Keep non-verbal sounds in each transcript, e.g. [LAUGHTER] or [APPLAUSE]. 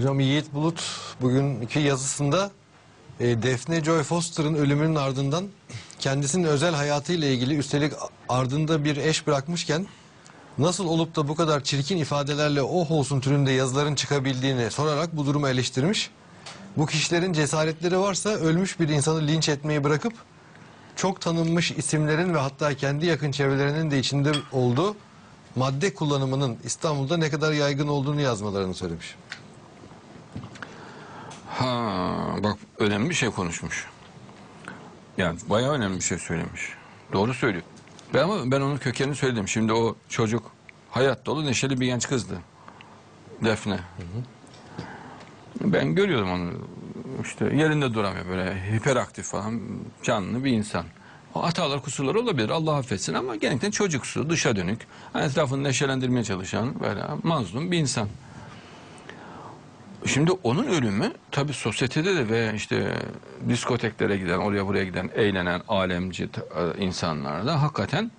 Hocam Yiğit Bulut bugünkü yazısında e, Defne Joy Foster'ın ölümünün ardından kendisinin özel hayatıyla ilgili üstelik ardında bir eş bırakmışken nasıl olup da bu kadar çirkin ifadelerle oh olsun türünde yazıların çıkabildiğini sorarak bu durumu eleştirmiş. Bu kişilerin cesaretleri varsa ölmüş bir insanı linç etmeyi bırakıp çok tanınmış isimlerin ve hatta kendi yakın çevrelerinin de içinde olduğu madde kullanımının İstanbul'da ne kadar yaygın olduğunu yazmalarını söylemiş. Ha bak önemli bir şey konuşmuş. Yani bayağı önemli bir şey söylemiş. Doğru söylüyor. Ben ama ben onun kökenini söyledim. Şimdi o çocuk hayat dolu neşeli bir genç kızdı. Defne. Ben görüyordum onu. işte yerinde duramıyor böyle hiperaktif falan canlı bir insan. O hatalar kusurları olabilir Allah affetsin ama genellikle çocuksu dışa dönük. Hani etrafını neşelendirmeye çalışan böyle mazlum bir insan. Şimdi onun ölümü tabii sosyetede de ve işte diskoteklere giden, oraya buraya giden, eğlenen alemci e, insanlarda hakikaten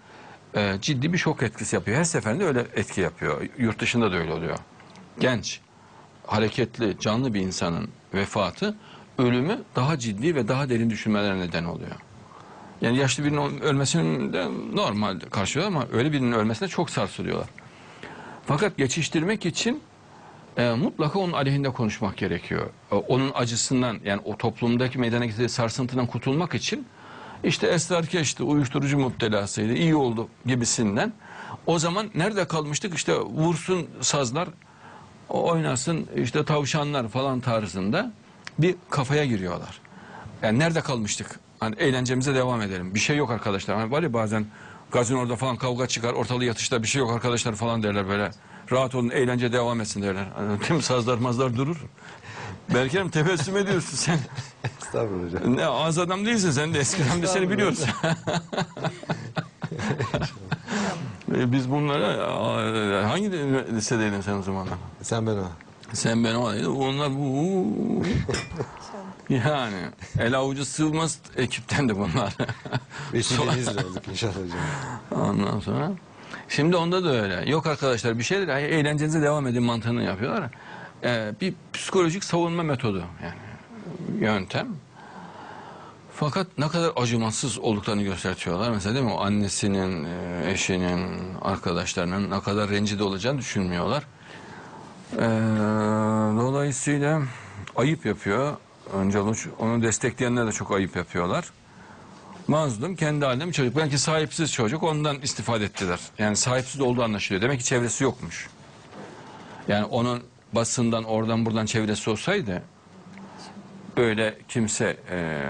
e, ciddi bir şok etkisi yapıyor. Her seferinde öyle etki yapıyor. Yurt dışında da öyle oluyor. Genç, hareketli, canlı bir insanın vefatı, ölümü daha ciddi ve daha derin düşünmelere neden oluyor. Yani yaşlı birinin ölmesinin de normal karşılıyor ama öyle birinin ölmesine çok sarsılıyorlar. Fakat geçiştirmek için e, mutlaka onun aleyhinde konuşmak gerekiyor. E, onun acısından yani o toplumdaki meydana getirdiği sarsıntıdan kurtulmak için işte esrar geçti, uyuşturucu müptelasıydı, iyi oldu gibisinden. O zaman nerede kalmıştık? İşte vursun sazlar, oynasın işte tavşanlar falan tarzında bir kafaya giriyorlar. Yani nerede kalmıştık? Hani eğlencemize devam edelim. Bir şey yok arkadaşlar. Hani var ya bazen gazinoda falan kavga çıkar, ortalığı yatışta bir şey yok arkadaşlar falan derler böyle. Rahat olun, eğlence devam etsin derler. [LAUGHS] Tüm sazlar mazlar durur. Belki hem tebessüm ediyorsun sen. [LAUGHS] Estağfurullah hocam. Ne az adam değilsin sen de eskiden de seni biliyoruz. [LAUGHS] E, Biz bunlara hangi lisedeydin sen o zamanlar? Sen ben o. Sen ben olaydı. Onlar bu [LAUGHS] yani el avucu sığmaz ekipten de bunlar. [LAUGHS] Vesilenizle olduk inşallah hocam. Ondan sonra şimdi onda da öyle. Yok arkadaşlar bir şeyler "Ay, eğlencenize devam edin mantığını yapıyorlar. Ee, bir psikolojik savunma metodu yani yöntem. Fakat ne kadar acımasız olduklarını gösteriyorlar. Mesela değil mi? O annesinin, e, eşinin, arkadaşlarının ne kadar rencide olacağını düşünmüyorlar. Ee, dolayısıyla ayıp yapıyor. Onu, onu destekleyenler de çok ayıp yapıyorlar. Mazlum kendi halinde bir çocuk. Belki sahipsiz çocuk ondan istifade ettiler. Yani sahipsiz olduğu anlaşılıyor. Demek ki çevresi yokmuş. Yani onun basından oradan buradan çevresi olsaydı böyle kimse e,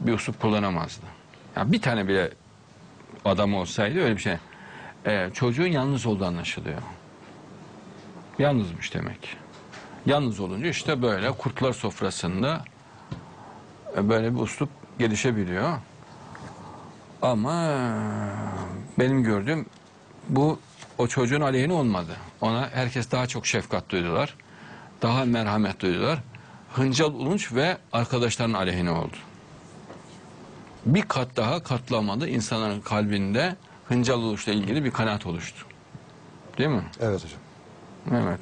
bir usup kullanamazdı. Yani bir tane bile adam olsaydı öyle bir şey. E, çocuğun yalnız olduğu anlaşılıyor. Yalnızmış demek. Yalnız olunca işte böyle kurtlar sofrasında e, böyle bir uslup gelişebiliyor. Ama benim gördüğüm bu o çocuğun aleyhine olmadı. Ona herkes daha çok şefkat duydular. Daha merhamet duydular. Hıncal Ulunç ve arkadaşlarının aleyhine oldu. Bir kat daha katlamadı insanların kalbinde Hıncal Ulunç'la ilgili bir kanaat oluştu. Değil mi? Evet hocam. Evet.